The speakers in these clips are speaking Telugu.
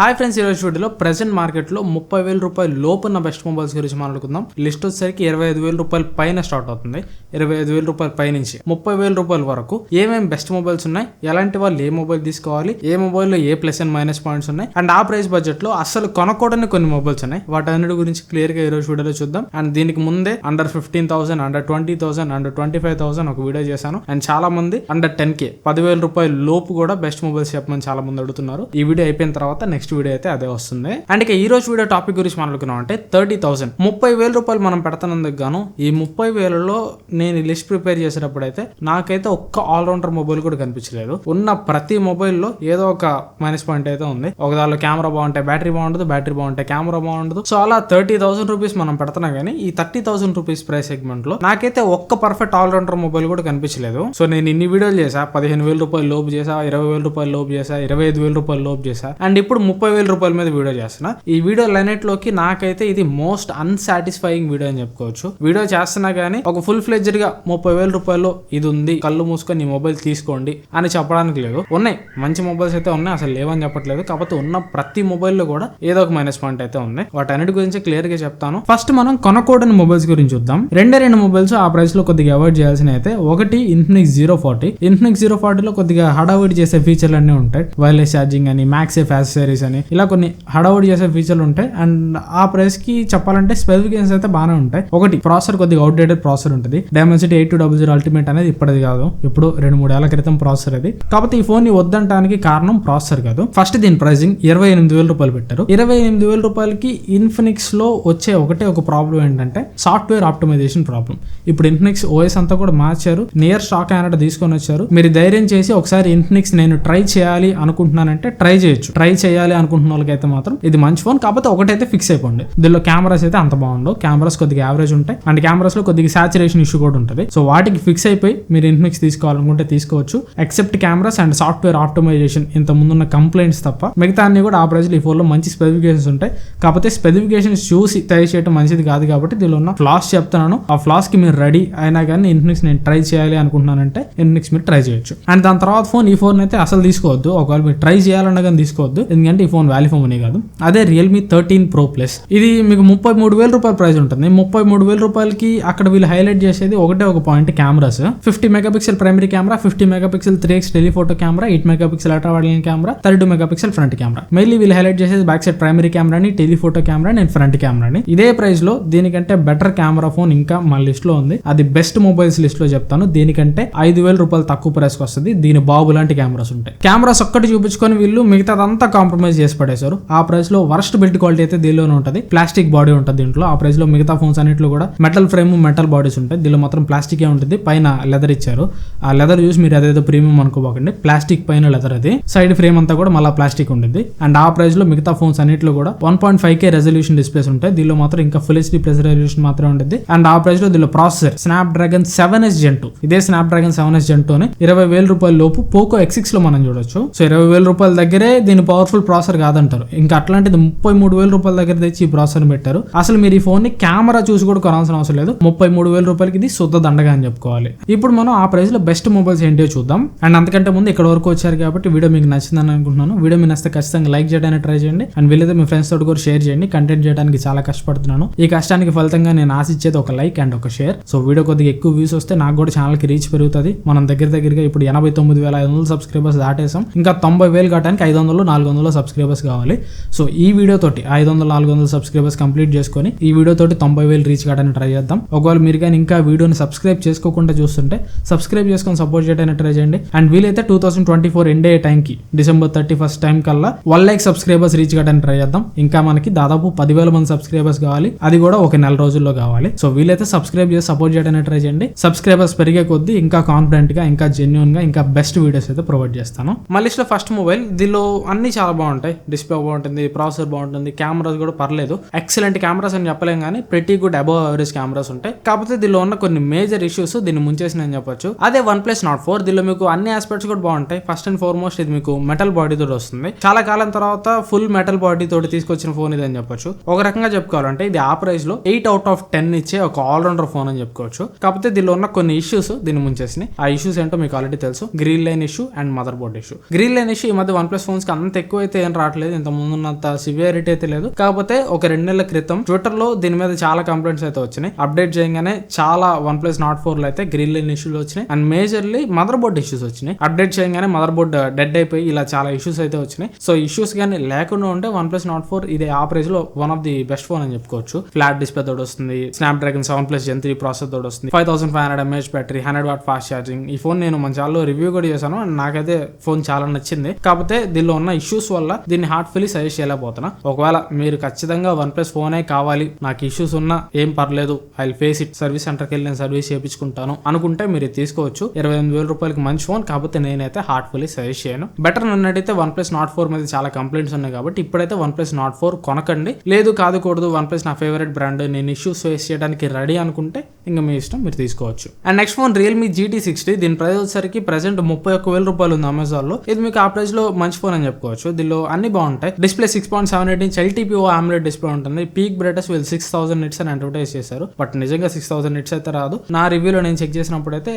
హాయ్ ఫ్రెండ్స్ ఈరోజు వీడియోలో ప్రెసెంట్ మార్కెట్లో ముప్పై వేల రూపాయలు లోపున్న బెస్ట్ మొబైల్స్ గురించి మాట్లాడుకుందాం. లిస్ట్ వచ్చేసరికి ఇరవై ఐదు వేల రూపాయల పైన స్టార్ట్ అవుతుంది. ఇరవై ఐదు వేల రూపాయల పై నుంచి ముప్పై వేల రూపాయల వరకు ఏమేమి బెస్ట్ మొబైల్స్ ఉన్నాయి? ఎలాంటి వాళ్ళు ఏ మొబైల్ తీసుకోవాలి? ఏ మొబైల్లో ఏ ప్లస్ అండ్ మైనస్ పాయింట్స్ ఉన్నాయి? అండ్ ఆ ప్రైస్ బడ్జెట్లో అసలు కొనకూడని కొన్ని మొబైల్స్ ఉన్నాయి. వాటన్నిటి గురించి క్లియర్గా ఈ రోజు వీడియోలో చూద్దాం. అండ్ దీనికి ముందే under fifteen thousand under twenty thousand under twenty five thousand ఒక వీడియో చేశాను. అండ్ చాలా మంది అండర్ టెన్ కే పదివేల రూపాయల లోపు కూడా బెస్ట్ మొబైల్స్ చెప్పమని చాలా మంది అడుగుతున్నారు. ఈ వీడియో అయిపోయిన తర్వాత నెక్స్ట్ వీడియో అయితే అదే వస్తుంది. అండ్ ఇక ఈ రోజు వీడియో టాపిక్ గురించి మాట్లాడుకున్నాం అంటే థర్టీ థౌసండ్ ముప్పై వేల రూపాయలు మనం పెడతానందుకు గాను ఈ ముప్పై వేలలో నేను లిస్ట్ ప్రిపేర్ చేసేటప్పుడు అయితే నాకైతే ఒక్క ఆల్రౌండర్ మొబైల్ కూడా కనిపించలేదు. ఉన్న ప్రతి మొబైల్లో ఏదో ఒక మైనస్ పాయింట్ అయితే ఉంది. ఒక దానిలో కెమెరా బాగుంటే బ్యాటరీ బాగుండదు బ్యాటరీ బాగుంటే కెమెరా బాగుండదు. సో అలా థర్టీ థౌసండ్ రూపీస్ మనం పెడుతున్నాం కానీ ఈ థర్టీ థౌసండ్ రూపీస్ ప్రైస్ సెగ్మెంట్లో నాకైతే ఒక్క పర్ఫెక్ట్ ఆల్రౌండర్ మొబైల్ కూడా కనిపించలేదు. సో నేను ఇన్ని వీడియోలు చేసా పదిహేను వేల రూపాయలు లోపు చేసా ఇరవై వేల రూపాయలు లోపు చేసా ఇరవై ఐదు వేల రూపాయలు లోపు చేసా అండ్ ఇప్పుడు ముప్పై వేల రూపాయల మీద వీడియో చేస్తున్నా. ఈ వీడియో లైనెట్లోకి నాకైతే ఇది మోస్ట్ అన్సాటిస్ఫైయింగ్ వీడియో అని చెప్పుకోవచ్చు. వీడియో చేస్తున్నా కానీ ఒక ఫుల్ ఫ్లెడ్జ్డ్గా ముప్పై వేల రూపాయలు ఇది ఉంది. కళ్ళు మూసుకొని ఈ మొబైల్ తీసుకోండి అని చెప్పడానికి లేదు. ఉన్నాయి. మంచి మొబైల్స్ అయితే ఉన్నాయి. అసలు లేవని చెప్పట్లేదు. కాకపోతే ఉన్న ప్రతి మొబైల్లో కూడా ఏదో ఒక మైనస్ పాయింట్ అయితే ఉంది. వాటన్నిటి గురించి క్లియర్గా చెప్తాను. ఫస్ట్ మనం కొనకూడని మొబైల్స్ గురించి చూద్దాం. రెండే రెండు మొబైల్స్ ఆ ప్రైస్లో కొద్దిగా అవాయిడ్ చేయాల్సిన అయితే ఒకటి Infinix zero forty Infinix zero ఫార్టీలో కొద్దిగా హడావుడి చేసే ఫీచర్లు అన్నీ ఉంటాయి. వైర్లెస్ ఛార్జింగ్ అని మ్యాక్సేఫ్ యాక్సెసరీస్ అని. ఇలా కొన్ని హడావుడి చేసే ఫీచర్లు ఉంటాయి. అండ్ ఆ ప్రైస్కి చెప్పాలంటే స్పెసిఫికేషన్స్ అయితే బాగానే ఉంటాయి. ఒకటి ప్రాసెసర్ కొద్దిగా అవుట్డేటెడ్ ప్రాసెసర్ ఉంటుంది. Dimensity eight two double zero ultimate అనేది ఇప్పటిది కాదు. ఇప్పుడు రెండు మూడు ఏళ్ళ క్రితం ప్రాసెసర్ అది. కాకపోతే ఈ ఫోన్ని వద్దంటానికి కారణం ప్రాసెసర్ కాదు. ఫస్ట్ దీని ప్రైసింగ్ ఇరవై ఎనిమిది వేల రూపాయలు పెట్టారు. ఇరవై ఎనిమిది వేల రూపాయలకి ఇన్ఫినిక్స్లో వచ్చే ఒకటే ఒక ప్రాబ్లం ఏంటంటే సాఫ్ట్వేర్ ఆప్టిమైజేషన్ ప్రాబ్లం ఇప్పుడు ఇన్ఫినిక్స్ ఓఎస్ అంతా కూడా మార్చారు. నియర్ స్టాక్ అయినట్టు తీసుకొని వచ్చారు. మీరు ధైర్యం చేసి ఒకసారి ఇన్ఫినిక్స్ నేను ట్రై చేయాలి అనుకుంటున్నానంటే ట్రై చేయొచ్చు. ట్రై చేయాలి అనుకుంటున్న వాళ్ళకైతే మాత్రం ఇది మంచి ఫోన్. కాకపోతే ఒకటైతే ఫిక్స్ అయిపోండి. దీనిలో కెమెరాస్ అయితే అంత బాగుండవు. కెమెరాస్ కొద్దిగా యావరేజ్ ఉంటాయి. అండ్ కెమెరాస్లో కొద్దిగా సాచురేషన్ ఇష్యూ కూడా ఉంటుంది. సో వాటికి ఫిక్స్ అయిపోయి మీరు ఇన్ఫినిక్స్ తీసుకోవాలనుకుంటే తీసుకోవచ్చు. Except cameras and software optimization ఇంత ముందున్న కంప్లైంట్స్ తప్ప మిగతా అన్ని కూడా ఆ ప్రైజ్లో ఈ ఫోన్లో మంచి స్పెసిఫికేషన్స్ ఉంటాయి. కాకపోతే స్పెసిఫికేషన్స్ చూసి తయారు చేయడం మంచిది కాదు కాబట్టి దీనిలో ఉన్న ఫ్లాస్ చెప్తున్నాను. ఆ ఫ్లాస్కి మీరు రెడీ అయినా కానీ ఇన్ఫినిక్స్ నేను ట్రై చేయాలి అనుకుంటున్నానంటే ఇన్ఫినిక్స్ మీరు ట్రై చేయొచ్చు. అండ్ దాని తర్వాత ఫోన్ ఈ ఫోన్ అయితే అసలు తీసుకోవద్దు. ఒకవేళ మీరు ట్రై చేయాలన్నా కానీ తీసుకోవద్దు. ఎందుకంటే ఈ ఫోన్ వాల్యూ ఫోన్ అనే కాదు. అదే రియల్మీ థర్టీన్ ప్రో ప్లస్ ఇది మీకు ముప్పై మూడు వేల రూపాయల ప్రైస్ ఉంటుంది. ముప్పై మూడు వేల రూపాయలకి అక్కడ వీళ్ళు హైలైట్ చేసేది ఒకటే ఒక point cameras. Fifty megapixel primary camera fifty megapixel three X telephoto camera eight megapixel ultra wide camera thirty two megapixel front camera. Mainly వీళ్ళు హైలైట్ చేసేది బ్యాక్ సైడ్ ప్రైమరీ కెమెరాని టెలిఫోటో కెమెరా అండ్ ఫ్రంట్ కెమెరాని ఇదే ప్రైస్లో దీనికంటే బెటర్ కెమెరా ఫోన్ ఇంకా మా లిస్ట్లో ఉంది. అది బెస్ట్ మొబైల్స్ లిస్ట్లో చెప్తాను. దీనికంటే ఐదు వేల రూపాయలు తక్కువ ప్రైస్కి వస్తుంది. దీని బాబు లాంటి కెమెరాస్ ఉంటాయి. కెమెరాస్ ఒక్కటి చూపించుకొని వీళ్ళు మిగతాదంతా కాంప్రమైజ్ చేసి పడేశారు. ఆ ప్రైస్లో వర్స్ట్ బిల్డ్ క్వాలిటీ అయితే దీనిలోనే ఉంటుంది. ప్లాస్టిక్ బాడీ ఉంటుంది దీంట్లో. ఆ ప్రైస్లో మిగతా ఫోన్స్ అన్నింటిలో కూడా మెటల్ ఫ్రేమ్ మెటల్ బాడీస్ ఉంటాయి. దీనిలో మాత్రం ప్లాస్టిక్ ఉంటుంది. పైన లెదర్ ఇచ్చారు. ఆ లెదర్ చూసి మీరు అదేదో ప్రీమియం అనుకోబోకండి ప్లాస్టిక్ పైన లెదర్ అది. సైడ్ ఫ్రేమ్ అంతా కూడా మళ్ళీ ప్లాస్టిక్ ఉంటుంది అండ్ ఆ ప్రైస్లో మిగతా ఫోన్స్ అన్నింటిలో కూడా one point five K resolution displays ఉంటాయి. దీనిలో మాత్రం ఇంకా ఫుల్ హెచ్డి ప్లస్ రెజల్యూషన్ మాత్రం ఉంటుంది అండ్ ఆ ప్రైస్లో దీనిలో processor Snapdragon seven S Gen two ఇదే Snapdragon seven S Gen two అని ఇరవై వేల రూపాయల లోపు పోకో ఎక్సిక్స్లో మనం చూడొచ్చు. సో ఇరవై వేల రూపాయల దగ్గరే దీని పవర్ఫుల్ ప్రాసెసర్ కాదంటారు. ఇంకా అట్లాంటిది ముప్పై మూడు వేల రూపాయల దగ్గర తెచ్చి ఈ ప్రాసెసర్ పెట్టారు. అసలు మీరు ఈ ఫోన్ని కెమెరా చూసి కూడా కొనాల్సిన అవసరం లేదు. ముప్పై మూడు వేల రూపాయలకి ఇది శుద్ధ దండగా అని చెప్పుకోవాలి. ఇప్పుడు మనం ఆ ప్రైస్లో బెస్ట్ మొబైల్స్ ఏంటో చూద్దాం. అండ్ అంతకంటే ముందు ఇక్కడ వరకు వచ్చారు కాబట్టి వీడియో మీకు నచ్చిందని అనుకుంటున్నాను. వీడియో మీకు నచ్చితే ఖచ్చితంగా లైక్ చేయడానికి ట్రై చేయండి. అండ్ వీలైతే మీ ఫ్రెండ్స్ తోటి కూడా షేర్ చేయండి. కంటెంట్ చేయడానికి చాలా కష్టపడుతున్నాను. ఈ కష్టానికి ఫలితంగా నేను ఆశించేది ఒక లైక్ అండ్ ఒక షేర్ సో వీడియో కొద్దిగా ఎక్కువ వ్యూస్ వస్తే నాకు కూడా ఛానల్కి రీచ్ పెరుగుతుంది. మనం దగ్గర దగ్గరగా ఇప్పుడు ఎనభై తొమ్మిది వేల ఐదు వందల సబ్స్క్రైబర్స్ దాటేసాం ఇంకా తొంభై వేలు కట్టడానికి ఐదు వందలు నాలుగు వందల సబ్స్క్రైబర్స్ కావాలి. సో ఈ వీడియో తోటి ఐదు వందల నాలుగు వందల సబ్స్క్రైబర్స్ కంప్లీట్ చేసుకొని ఈ వీడియో తోటి తొంభై వేలు రీచ్ కావడానికి ట్రై చేద్దాం. ఒకవేళ మీరు కానీ ఇంకా వీడియోని సబ్స్క్రైబ్ చేసుకోకుండా చూస్తుంటే సబ్స్క్రైబ్ చేసుకొని సపోర్ట్ చేయడానికి ట్రై చేయండి. అండ్ వీలైతే two thousand twenty four end అయ్యే టైంకి డిసెంబర్ థర్టీ ఫస్ట్ టైం కల్లా వన్ లైక్ సబ్స్క్రైబర్స్ రీచ్ కావడానికి ట్రై చేద్దాం. ఇంకా మనకి దాదాపు పదివేల మంది సబ్స్క్రైబర్స్ కావాలి. అది కూడా ఒక నెల రోజుల్లో కావాలి. సో వీలైతే సబ్స్క్రైబ్ చేసి సపోర్ట్ చేయడానికి ట్రై చేయండి. సబ్స్క్రైబర్స్ పెరిగే కొద్దీ ఇంకా కాన్ఫిడెంట్గా ఇంకా జెన్యున్గా ఇంకా బెస్ట్ వీడియోస్ అయితే ప్రొవైడ్ చేస్తాను. మళ్ళీ ఫస్ట్ మొబైల్ దీనిలో అన్ని చాలా బాగుంటాయి. డిస్ప్లే బాగుంటుంది ప్రాసెసర్ బాగుంటుంది కెమెరాస్ కూడా పర్లేదు. ఎక్సలెంట్ కెమెరాస్ అని చెప్పలేం కానీ ప్రతి గుడ్ అబౌవ్ అవరేజ్ కెమెరాస్ ఉంటాయి. కాకపోతే దీనిలో ఉన్న కొన్ని మేజర్ ఇష్యూస్ దీన్ని ముంచేసిన చెప్పొచ్చు. అదే వన్ ప్లస్ నాట్ ఫోర్ దీనిలో మీకు అన్ని ఆస్పెక్ట్స్ కూడా బాగుంటాయి. ఫస్ట్ అండ్ ఫార్మోస్ట్ ఇది మీకు మెటల్ బాడీ తోటి వస్తుంది. చాలా కాలం తర్వాత ఫుల్ మెటల్ బాడీ తోటి తీసుకొచ్చిన ఫోన్ ఇది అని చెప్పొచ్చు. ఒక రకంగా చెప్పుకోవాలంటే ఇది ఆ ప్రైస్లో ఎయిట్ అవుట్ ఆఫ్ టెన్ ఇచ్చే ఒక ఆల్రౌండర్ ఫోన్ అని చెప్పుకోవచ్చు. కాకపోతే దీనిలో ఉన్న కొన్ని ఇష్యూస్ దీన్ని ముంచేసినాయి. ఆ ఇష్యూస్ ఏంటో మీకు ఆల్రెడీ తెలుసు. Green line issue and motherboard issue green line issue ఈ మధ్య వన్ ప్లస్ ఫోన్స్కి అంత ఎక్కువ అయితే ఏం రావట్లేదు. ఇంత ముందున్నంత సివియారిటీ అయితే లేదు. కాకపోతే ఒక రెండు నెలల క్రితం ట్విట్టర్లో దీని మీద చాలా కంప్లైంట్స్ అయితే వచ్చినాయి. అప్డేట్ చేయగానే చాలా వన్ ప్లస్ నాట్ ఫోర్లో అయితే గ్రీన్ లైన్ ఇష్యూలు వచ్చినాయి. And majorly mother board issues వచ్చినాయి. అప్డేట్ చేయగానే మదర్ బోర్డ్ డెడ్ అయిపోయి ఇలా చాలా ఇష్యూస్ అయితే వచ్చినాయి. సో ఇష్యూస్ కానీ లేకుండా ఉంటే వన్ ప్లస్ నాట్ ఫోర్ ఇది ఆ ప్రైస్లో one of the best phone అని చెప్పుకోవచ్చు. ఫ్లాట్ డిస్ప్లే తోడు వస్తుంది. Snapdragon seven plus Gen three process తోడు వస్తుంది. Five thousand five hundred mAh battery hundred watt fast charging ఈ ఫోన్ నేను మంచి రివ్యూ కూడా చేశాను. అండ్ నాకైతే ఫోన్ చాలా నచ్చింది. కాకపోతే దీనిలో ఉన్న ఇష్యూస్ వల్ల దీన్ని హార్ట్ఫుల్లీ సజెస్ట్ చేయలేకపోతున్నా. ఒకవేళ మీరు ఖచ్చితంగా వన్ ప్లస్ ఫోనే కావాలి నాకు ఇష్యూస్ ఉన్నా ఏం పర్లేదు ఐ ఫేస్ ఇట్ సర్వీస్ సెంటర్కి వెళ్ళి నేను సర్వీస్ చేయించుకుంటాను అనుకుంటే మీరు తీసుకోవచ్చు. ఇరవై ఎనిమిది వేల రూపాయలకి మంచి ఫోన్ కాకపోతే నేనైతే హార్ట్ఫుల్లీ సజెస్ట్ చేయను. బెటర్ నన్నట్టయితే వన్ ప్లస్ నాట్ ఫోర్ మీద చాలా కంప్లైంట్స్ ఉన్నాయి కాబట్టి ఇప్పుడైతే వన్ ప్లస్ నాట్ ఫోర్ కొనకండి. లేదు కాదు కూడదు వన్ ప్లస్ నా ఫేవరెట్ బ్రాండ్ నేను ఇష్యూస్ ఫేస్ చేయడానికి రెడీ అనుకుంటే ఇంకా మీ ఇష్టం మీరు తీసుకోవచ్చు. And next phone Realme GT sixty దీని ప్రైస్ వచ్చేసరికి ప్రెసెంట్ ముప్పై ఒక్క వేల రూపాయలు ఉంది అమెజాన్లో ఇది మీకు ఆ ప్రైస్లో మంచి ఫోన్ అని చెప్పుకోవచ్చు. దీనిలో అన్ని బాగుంటాయి. Display six point seven eight inch LTPO AMOLED display ఉంటుంది. పీక్ బ్రైటెస్ వీళ్ళు సిక్స్ థౌసండ్ నిట్స్ అని అడ్వర్టైజ్ చేశారు. బట్ నిజంగా సిక్స్ థౌసండ్ నిట్స్ అయితే రాదు. నా రివ్యూలో నేను చెక్ చేసినప్పుడు అయితే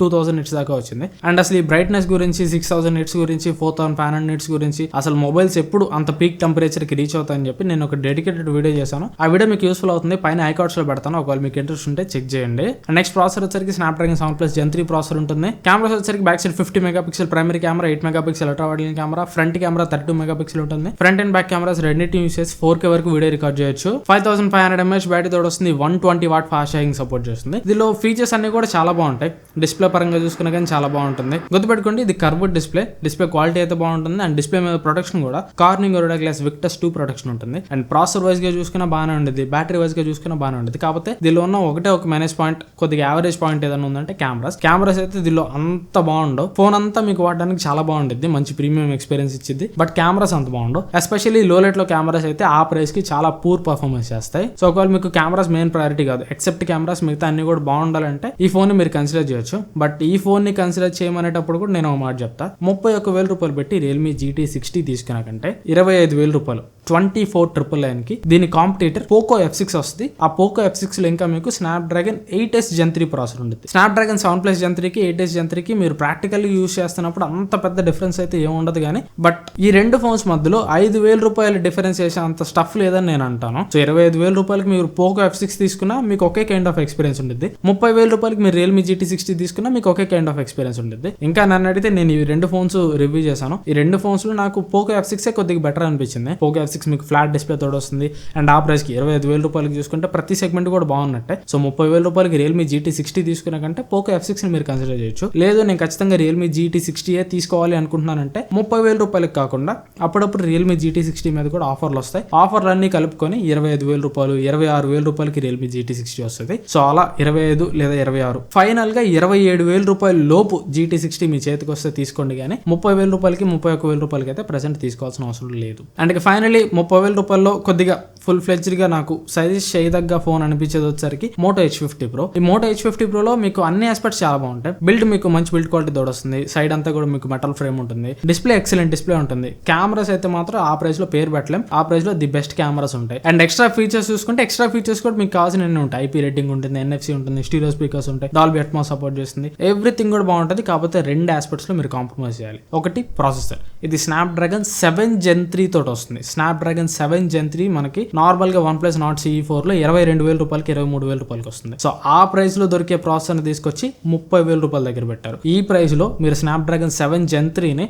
టూ థౌసండ్ నిట్స్ దాకా వచ్చింది. అండ్ అసలు ఈ బ్రైట్నెస్ గురించి సిక్స్ థౌసండ్ నిట్స్ గురించి four thousand five hundred nits గురించి అసలు మొబైల్స్ ఎప్పుడు అంత పీక్ టెంపరేచర్కి రీచ్ అవుతాయని చెప్పి నేను ఒక డెడికేటెడ్ వీడియో చేశాను. ఆ వీడియో మీకు యూస్ఫుల్ అవుతుంది. పైన ఐకార్డ్స్లో పెడతాను. ఒకవేళ మీకు ఇంట్రెస్ట్ ఉంటే చెక్ చేయండి. నెక్స్ట్ ప్రాసెసర్ వచ్చరికి Snapdragon seven plus Gen three processor ఉంటుంది. కెమెరాస్ వచ్చరికి back side fifty megapixel primary camera eight megapixel ultra wide camera front camera thirty megapixel ఉంటుంది. ఫ్రంట్ అండ్ బ్యాక్ కెమెరాస్ రెండింటి యూస్ చేసి ఫోర్ కే వరకు వీడియో రికార్డ్ చేయొచ్చు. Five thousand five hundred mAh battery తోడు వస్తుంది. One twenty watt fast charging support చేస్తుంది. దీనిలో ఫీచర్స్ అన్ని కూడా చాలా బాగుంటాయి. డిస్ప్లే పరంగా చూసుకున్నా కానీ చాలా బాగుంటుంది. గుర్తుపెట్టుకోండి ఇది కర్వ్డ్ డిస్ప్లే డిస్ప్లే క్వాలిటీ అయితే బాగుంటుంది. అండ్ డిస్ప్లే మీద ప్రొటెక్షన్ కూడా. కార్నింగ్ ఒరడా గ్లాస్ విక్టస్ టూ ప్రొటెక్షన్ ఉంటుంది. అండ్ ప్రాసెసర్ వైజ్గా చూసుకున్నా బాగానే ఉండేది. బ్యాటరీ వైజ్గా చూసుకున్నా బాగానే ఉండేది. కాకపోతే దీనిలో ఉన్న ఒకటే ఒక మైనస్ పాయింట్ కొద్దిగా యావరేజ్ పాయింట్ ఏదైనా ఉందంటే కెమెరాస్ కెమెరాస్ అయితే దీనిలో అంత బాగుండవు. ఫోన్ అంతా మీకు వాడడానికి చాలా బాగుంటుంది మంచి ప్రీమియం ఎక్స్పీరియన్స్ ఇచ్చింది బట్ కెమెరాస్ అంత బాగుండవు. ఎస్పెషల్లీ లోలైట్లో కెమెరాస్ అయితే ఆ ప్రైస్కి చాలా పూర్ పర్ఫార్మెన్స్ చేస్తాయి. సో ఒకవేళ మీకు కెమెరాస్ మెయిన్ ప్రయారిటీ కాదు. ఎక్సెప్ట్ కెమెరాస్ మిగతా అన్ని కూడా బాగుండాలంటే ఈ ఫోన్ని మీరు కన్సిడర్ చేయొచ్చు. బట్ ఈ ఫోన్ని కన్సిడర్ చేయమనేటప్పుడు కూడా నేను ఒక మాట చెప్తా. ముప్పై ఒక్క వేల రూపాయలు పెట్టి రియల్మీ జీటీ సిక్స్టీ తీసుకున్నాకంటే ఇరవై ఐదు వేల రూపాయలు ట్వంటీ ఫోర్ ట్రిపుల్ నైన్కి దీని కాంపిటేటర్ పోకో ఎఫ్ సిక్స్ వస్తుంది. ఆ పోకో ఎఫ్ సిక్స్లో ఇంకా మీకు Snapdragon eight S Gen three processor ఉంటుంది Snapdragon seven plus Gen త్రీకి ఎయిట్ ఎస్ జన్ త్రీకి మీరు ప్రాక్టికల్ యూస్ చేస్తున్నప్పుడు అంత పెద్ద డిఫరెన్స్ అయితే ఏముండదు ఉండదు కానీ బట్ ఈ రెండు ఫోన్స్ మధ్యలో ఐదు వేల రూపాయల డిఫరెన్స్ చేసే అంత స్టఫ్ లేదని నేను అంటాను. సో ఇరవై ఐదు వేల రూపాయలకి మీరు పోకో ఎఫ్ సిక్స్ తీసుకున్నా మీకు ఒకే కైండ్ ఆఫ్ ఎక్స్పీరియన్స్ ఉంటుంది ముప్పై వేల రూపాయలకి మీరు రియల్మీ జీటీ సిక్స్టీ తీసుకున్నా మీకు ఒకే కైండ్ ఆఫ్ ఎక్స్పీరియన్స్ ఉంటుంది ఇంకా నన్ను అడిగితే నేను ఈ రెండు ఫోన్స్ రివ్యూ చేశాను. ఈ రెండు ఫోన్స్లో నాకు పోకో ఎఫ్ సిక్స్ కొద్దిగా బెటర్ అనిపించింది. పోకో ఎఫ్ సిక్స్ మీకు ఫ్లాట్ డిస్ప్లే తోడు వస్తుంది. అండ్ ఆ ప్రైస్కి ఇరవై ఐదు వేల రూపాయలకి చూసుకుంటే ప్రతి సెగ్మెంట్ కూడా బాగున్నట్టే. సో ముప్పై వేల రూపాయలకి రియల్మీ జీటీ సిక్స్టీ తీసుకున్న కంటే పోకో ఎఫ్ సిక్స్ని మీరు కన్సిడర్ చేయొచ్చు. లేదు నేను ఖచ్చితంగా రియల్మీ జీటీ సిక్స్టీ తీసుకోవాలి అనుకుంటున్నానంటే ముప్పై వేల రూపాయలకి కాకుండా అప్పుడప్పుడు రియల్మీ జీటీ సిక్స్టీ మీద కూడా ఆఫర్లు వస్తాయి. ఆఫర్లు అన్ని కలుపుకొని ఇరవై ఐదు వేల రూపాయలు ఇరవై ఆరు వేల రూపాయలకి రియల్మీ జీటీ సిక్స్టీ వస్తుంది. సో అలా ఇరవై ఐదు లేదా ఇరవై ఆరు. ఫైనల్గా ఇరవై ఏడు వేల రూపాయల లోపు జీటీ సిక్స్టీ మీ చేతికి వస్తే తీసుకోండి కానీ ముప్పై వేల రూపాయలకి ముప్పై ఒక వేల రూపాయలకి అయితే ప్రజెంట్ తీసుకోవాల్సిన అవసరం లేదు. అండ్ ఫైనలీ ముప్పై వేల రూపాయల్లో కొద్దిగా ఫుల్ ఫ్లెజ్డ్గా నాకు సజెస్ట్ చేయదగ్గ ఫోన్ అనిపించేది వచ్చరికి మోటో హెచ్ ఫిఫ్టీ ప్రో ఈ మోటో హెచ్ ఫిఫ్టీ ప్రోలో మీకు అన్ని ఆస్పెక్ట్స్ చాలా బాగుంటాయి. బిల్డ్ మీకు మంచి బిల్డ్ క్వాలిటీ వస్తుంది. సైడ్ అంతా కూడా మీకు మెటల్ ఫ్రేమ్ ఉంటుంది. డిస్ప్లే ఎక్సలెంట్ డిస్ప్లే ఉంటుంది. కెమెరాస్ అయితే మాత్రం ఆ ప్రైస్లో పేరు పెట్టలేం. ఆ ప్రైస్లో ది బెస్ట్ కెమెరాస్ ఉంటాయి. అండ్ ఎక్స్ట్రా ఫీచర్స్ చూసుకుంటే ఎక్స్ట్రా ఫీచర్స్ కూడా మీకు కావాల్సిన ఉంటాయి. ఐపీ రేటింగ్ ఉంటుంది ఎన్ఎఫ్సి ఉంటుంది స్టీరియో స్పీకర్స్ ఉంటాయి. డాల్బీ అట్మాస్ సపోర్ట్ చేస్తుంది. ఎవ్రీథింగ్ కూడా బాగుంటుంది. కాకపోతే రెండు ఆస్పెక్ట్స్లో మీరు కాంప్రమైజ్ చేయాలి. ఒకటి ప్రాసెసర్ ఇది స్నాప్ డ్రాగన్ సెవెన్ జెన్ త్రీ తోటి వస్తుంది. స్నాప్ డ్రాగన్ సెవెన్ జెన్ త్రీ మనకి నార్మల్గా వన్ ప్లస్ నాట్ సిఈ ఫోర్లో ఇరవై రెండు వేల రూపాయలకి ఇరవై మూడు వేల రూపాయలకి వస్తుంది. సో ఆ ప్రైస్లో దొరికే ప్రాసెసర్ని తీసుకొచ్చి ముప్పై వేల రూపాయల దగ్గర పెట్టారు. ఈ ప్రైస్లో మీరు స్నాప్ డ్రాగన్ సెవెన్ జెన్ త్రీని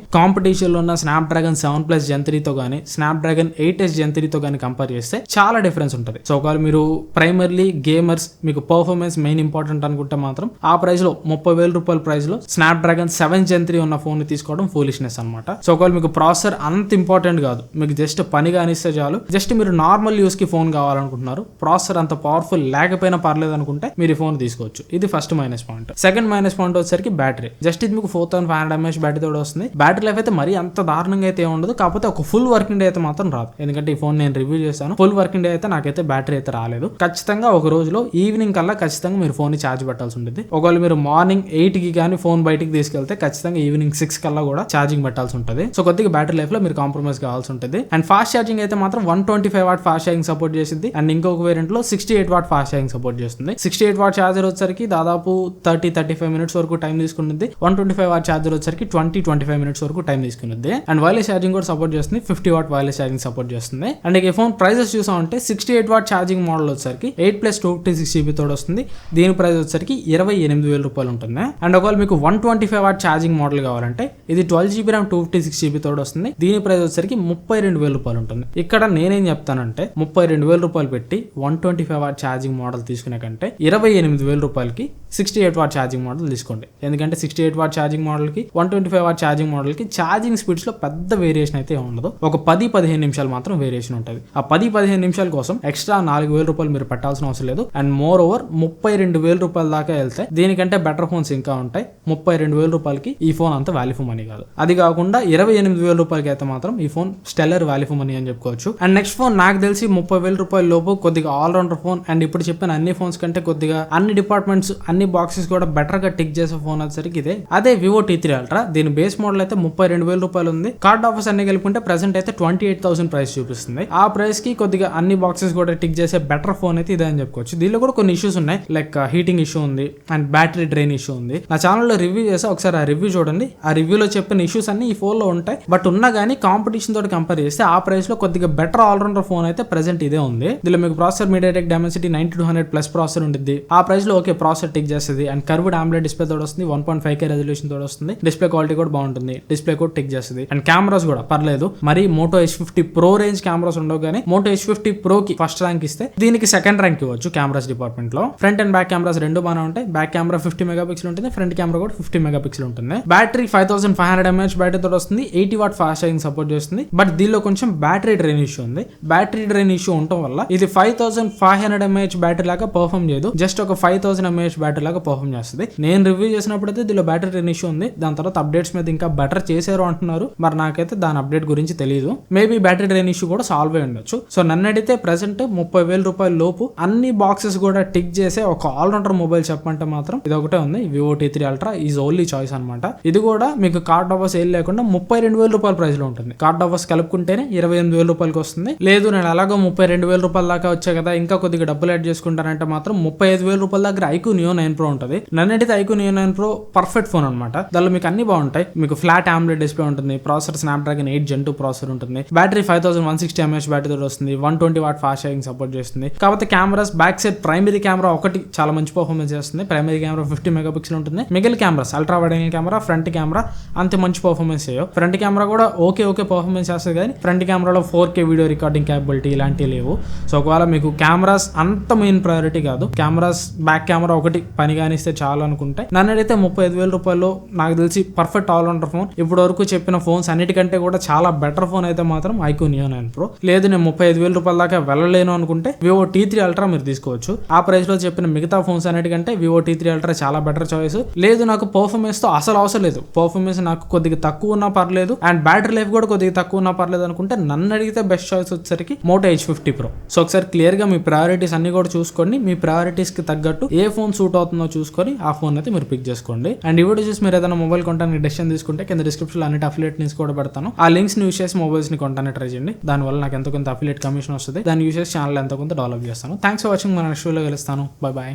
ఉన్న స్నాప్ డ్రాగన్ సెవెన్ ప్లస్ జెన్ త్రీతో కానీ స్నాప్ డ్రాగన్ ఎయిట్ ఎస్ జెన్ త్రీతో కానీ కంపేర్ చేస్తే చాలా డిఫరెన్స్ ఉంటుంది. సో ఒకవేళ మీరు ప్రైమర్లీ గేమర్స్ మీకు పర్ఫార్మెన్స్ మెయిన్ ఇంపార్టెంట్ అనుకుంటే మాత్రం ఆ ప్రైస్లో ముప్పై వేల రూపాయల ప్రైస్లో Snapdragon Snapdragon seven Gen three ఉన్న ఫోన్ తీసుకోవడం ఫూలిష్నెస్ అనమాట సో ఒకవేళ మీకు ప్రాసెసర్ అంత ఇంపార్టెంట్ కాదు మీకు జస్ట్ పని కానిస్తే చాలు జస్ట్ మీరు నార్మల్ యూస్కి ఫోన్ కావాలనుకుంటున్నారు. ప్రాసెసర్ అంత పవర్ఫుల్ లేకపోయినా పర్లేదు అనుకుంటే మీరు ఈ ఫోన్ తీసుకోవచ్చు. ఇది first minus point second minus point వచ్చేసరికి బ్యాటరీ జస్ట్ ఇది మీకు four thousand five hundred mAh battery తోడు వస్తుంది. బ్యాటరీ లైఫ్ అయితే మరీ అంత దారుణంగా అయితే ఉండదు. కాకపోతే ఒక ఫుల్ వర్కింగ్ డే అయితే మాత్రం రాదు. ఎందుకంటే ఈ ఫోన్ నేను రివ్యూ చేశాను. ఫుల్ వర్కింగ్ డే అయితే నాకైతే బ్యాటరీ అయితే రాలేదు. ఖచ్చితంగా ఒక రోజులో ఈవినింగ్ కల్లా ఖచ్చితంగా మీరు ఫోన్ ఛార్జ్ పెట్టాల్సి ఉంటుంది. ఒకవేళ మీరు మార్నింగ్ ఎయిట్కి కానీ ఫోన్ బయటికి తీసుకెళ్తే ఖచ్చితంగా ఈవినింగ్ సిక్స్ కల్లా కూడా ఛార్జింగ్ పెట్టాల్సి ఉంటుంది. సో కొద్దిగా బ్యాటరీ లైఫ్లో మీరు కాంప్రమైజ్ కావాల్సి ఉంటుంది. అండ్ ఫాస్ట్ ఛార్జింగ్ అయితే మాత్రం one twenty five watt fast fast charging support చేసింది. అండ్ ఇంకొక వేరియంట్లో sixty eight watt fast charging support చేస్తుంది. సిక్స్టీ ఎయిట్ వాట్ ఛార్జర్ వచ్చరికి దాదాపు థర్టీ థర్టీ ఫైవ్ మినిట్స్ వరకు టైం తీసుకుంటుంది one twenty five watt charger వచ్చరికి ట్వంటీ ట్వంటీ ఫైవ్ మినిట్స్ వరకు టైం తీసుకున్నది. అండ్ వైర్లెస్ ఛార్జింగ్ కూడా సపోర్ట్ చేస్తుంది. Fifty watt wireless charging support చేస్తుంది. అండ్ ఈ ఫోన్ ప్రైజెస్ చూసామంటే sixty eight watt charging model వచ్చరికి eight plus two fifty six GB తోడు వస్తుంది. దీని ప్రైస్ వచ్చరికి ఇరవై ఎనిమిది వేల రూపాయలు ఉంటుంది. అండ్ ఒకవేళ మీకు one twenty five watt charging model కావాలంటే ఇది twelve GB RAM two fifty six GB తోడు వస్తుంది. దీని ప్రైస్ వచ్చరికి ముప్పై రెండు వేల రూపాయలు ఉంటుంది. ఇక్కడ నేనేం చెప్తానంటే ముప్పై రెండు వేల రూపాయలు పెట్టి one twenty five watt charging model తీసుకునే కంటే ఇరవై ఎనిమిది వేల రూపాయలకి sixty eight watt charging model తీసుకోండి. ఎందుకంటే sixty eight watt charging మోడల్కి one twenty five watt charging మోడల్కి charging స్పీడ్స్లో పెద్ద వేరియేషన్ అయితే ఉండదు. ఒక పది పదిహేను నిమిషాలు మాత్రం వేరియేషన్ ఉంటుంది. ఆ పది పదిహేను నిమిషాల కోసం ఎక్స్ట్రా నాలుగు వేల రూపాయలు మీరు పెట్టాల్సిన అవసరం లేదు. అండ్ మోర్ ఓవర్ ముప్పై రెండు వేల రూపాయల దాకా వెళ్తే దీనికంటే బెటర్ ఫోన్స్ ఇంకా ఉంటాయి. ముప్పై రెండు వేల రూపాయలకి ఈ ఫోన్ అంత వాల్యూ ఫర్ మనీ కాదు. అది కాకుండా ఇరవై ఎనిమిది వేల రూపాయలకి అయితే మాత్రం ఈ phone stellar value for money అని చెప్పుకోవచ్చు. అండ్ నెక్స్ట్ ఫోన్ నాకు తెలిసి ముప్పై వేల రూపాయల లోపు కొద్దిగా ఆల్రౌండర్ ఫోన్ అండ్ ఇప్పుడు చెప్పిన అన్ని ఫోన్స్ కంటే కొద్దిగా అన్ని డిపార్ట్మెంట్స్ అన్ని బాక్సెస్ కూడా బెటర్గా టిక్ చేసే ఫోన్ వచ్చేసరికి ఇదే. అదే వివో టీ త్రీ అల్ట్రా దీని బేస్ మోడల్ అయితే ముప్పై రెండు వేల రూపాయలు ఉంది. కార్డ్ ఆఫర్స్ అన్ని కలుపుకుంటే ప్రెసెంట్ అయితే ట్వంటీ ఎయిట్ థౌసండ్ ప్రైస్ చూపిస్తుంది. ఆ ప్రైస్కి కొద్దిగా అన్ని బాక్సెస్ కూడా టిక్ చేసే బెటర్ ఫోన్ అయితే ఇదే అని చెప్పుకోవచ్చు. దీనిలో కూడా కొన్ని ఇష్యూస్ ఉన్నాయి. లైక్ హీటింగ్ ఇష్యూ ఉంది అండ్ బ్యాటరీ డ్రైన్ ఇష్యూ ఉంది. నా ఛానల్లో రివ్యూ చేసా ఒకసారి ఆ రివ్యూ చూడండి. ఆ రివ్యూలో చెప్పిన ఇష్యూస్ అన్ని ఈ ఫోన్లో ఉంటాయి. బట్ ఉన్నా కానీ కాంపిటీషన్ తోటి కంపేర్ చేస్తే ఆ ప్రైస్లో కొద్దిగా బెటర్ ఆల్రౌండర్ ఫోన్ అయితే ప్రెసెంట్ ఇదే ఉంది. దీనిలో మీకు processor MediaTek Dimensity ninety two hundred plus processor ఉంటుంది ఆ ప్రైస్లో ఓకే ప్రాసెసర్ టిక్ చేస్తుంది. అండ్ కర్వ్డ్ ఆమ్లెట్ డిస్ప్లే తోడు వస్తుంది. One point five K resolution తోడు వస్తుంది. డిస్ప్లే క్వాలిటీ కూడా బాగుంటుంది. డిస్ప్లే కూడా టిక్ చేస్తుంది. అండ్ కెమెరాస్ కూడా పర్లేదు. మరి Moto Edge fifty Pro range cameras ఉండవు కానీ మోటో హెచ్ ఫిఫ్టీ ప్రో కి ఫస్ట్ ర్యాంక్ ఇస్తే దీనికి సెకండ్ ర్యాంక్ ఇవ్వచ్చు కెమెరాస్ డిపార్ట్మెంట్లో. ఫ్రంట్ అండ్ బ్యాక్ కెమెరాస్ రెండు బాగానే ఉంటాయి. Back camera fifty megapixel ఉంటుంది. ఫ్రంట్ కెమెరా కూడా ఫిఫ్టీ మెగా పిక్సెల్ ఉంటుంది. Battery five thousand five hundred mAh battery తోటి వస్తుంది. Eighty watt fast charging support చేస్తుంది. బట్ దీనిలో కొంచెం బ్యాటరీ డ్రైన్ ఇష్యూ ఉంది. బ్యాటరీ డ్రైన్ ఇష్యూ ఉండటం వల్ల ఇది five thousand five hundred mAh battery లాగా పర్ఫామ్ చేయదు. జస్ట్ ఒక ఫైవ్ థౌసండ్ ఎంహెచ్ బ్యాటరీ లాగా పర్ఫామ్ చేస్తుంది. నేను రివ్యూ చేసినప్పుడు అయితే దీనిలో బ్యాటరీ డ్రైన్ ఇష్యూ ఉంది. దాని తర్వాత అప్డేట్స్ మీద ఇంకా బెటర్ చేశారు అంటున్నారు. మరి నాకైతే దాని అప్డేట్ గురించి తెలియదు మేబీ బ్యాటరీ డ్రైన్ ఇష్యూ కూడా సాల్వ్ అయి ఉండొచ్చు. సో నన్ను అడిగితే ప్రెసెంట్ ముప్పై వేల రూపాయల లోపు అన్ని బాక్సెస్ కూడా టిక్ చేసే ఒక ఆల్రౌండర్ మొబైల్ చెప్పంటే మాత్రం ఇది ఒకటే ఉంది. Vivo T three ultra is only choice అనమాట ఇది కూడా మీకు కార్డ్ ఆఫర్స్ ఏం లేకుండా ముప్పై రెండు వేల రూపాయల ప్రైస్లో ఉంటుంది. కార్డ్ ఆఫర్స్ కలుపుకుంటేనే ఇరవై ఎనిమిది వేల రూపాయలకి వస్తుంది. లేదు నేను అలా ఎలాగో ముప్పై రెండు వేల రూపాయల దాకా వచ్చాయి కదా ఇంకా కొద్దిగా డబ్బులు యాడ్ చేసుకుంటానంటే మాత్రం ముప్పై ఐదు వేల రూపాయల దగ్గర ఐకు నియో నైన్ ప్రో ఉంటుంది. నన్ను అడిగితే iQOO neo nine pro perfect phone అనమాట దానిలో మీకు అన్ని బాగుంటాయి. మీకు ఫ్లాట్ ఆమ్లెట్ డిస్ప్లే ఉంటుంది processor Snapdragon eight gen two processor ఉంటుంది battery five thousand one sixty MS battery వస్తుంది. One twenty watt fast charging support చేస్తుంది. కాకపోతే cameras back side primary camera ఒకటి చాలా మంచి పర్ఫార్మెన్స్ చేస్తుంది. Primary camera fifty megapixel ఉంటుంది. మిగిలిన cameras ultra wide angle camera front camera అంత మంచి పర్ఫార్మెన్స్ చేయవు. ఫ్రంట్ కెమెరా కూడా ఓకే ఓకే పర్ఫార్మెన్స్ చేస్తుంది కానీ ఫ్రంట్ కెమెరాలో four K video recording capability ఇలాంటివి లేవు. సో ఒకవేళ మీకు కెమెరాస్ అంత మెయిన్ ప్రయారిటీ కాదు. కెమెరాస్ బ్యాక్ కెమెరా ఒకటి పని కానిస్తే చాలు అనుకుంటే. నన్ను అడిగితే ముప్పై ఐదు వేల రూపాయలు నాకు తెలిసి పర్ఫెక్ట్ ఆల్ రౌండర్ ఫోన్ ఇప్పటి వరకు చెప్పిన ఫోన్స్ అన్నిటికంటే కూడా చాలా బెటర్ ఫోన్ అయితే మాత్రం ఐకో నియో నైన్ ప్రో లేదు నేను ముప్పై ఐదు వేల రూపాయల దాకా వెళ్ళలేను అనుకుంటే వివో టీ త్రీ అల్ట్రా మీరు తీసుకోవచ్చు. ఆ ప్రైస్లో చెప్పిన మిగతా ఫోన్స్ అన్నిటికంటే వివో టీ త్రీ అల్ట్రా చాలా బెటర్ చాయిస్ లేదు నాకు పర్ఫార్మెన్స్తో అసలు అవసరం లేదు. పర్ఫార్మెన్స్ నాకు కొద్దిగా తక్కువ ఉన్నా పర్లేదు. అండ్ బ్యాటరీ లైఫ్ కూడా కొద్దిగా తక్కువ ఉన్నా పర్లేదు అనుకుంటే నన్ను అడిగితే బెస్ట్ చాయిస్ వచ్చేసరికి Moto H fifty pro so ఒకసారి క్లియర్గా మీ ప్రయారిటీస్ అన్ని కూడా చూసుకోండి మీ ప్రయారిటీస్కి తగ్గట్టు ఏ ఫోన్ సూట్ అవుతుందో చూసుకొని ఆ ఫోన్ అయితే మీరు పిక్ చేసుకోండి. అండ్ ఈ వీడియో చూసి మీరు ఏదైనా మొబైల్ కొంటానికి డెసిషన్ తీసుకుంటే కింద డిస్క్రిప్షన్లో అన్నిటి అఫిలియేట్ లింక్స్ కూడా పెడతాను. ఆ లింక్స్ని యూస్ చేసి మొబైల్స్ని కొంటానే ట్రై చేయండి. దానివల్ల నాకు ఎంతో కొంత అఫిలియేట్ కమిషన్ వస్తుంది. దాన్ని యూస్ చేసి ఛానల్ ఎంతో కొంత డెవలప్ చేస్తాను. థ్యాంక్స్ ఫర్ వాచింగ్ మన నెక్స్ట్ కలుస్తాను. Bye bye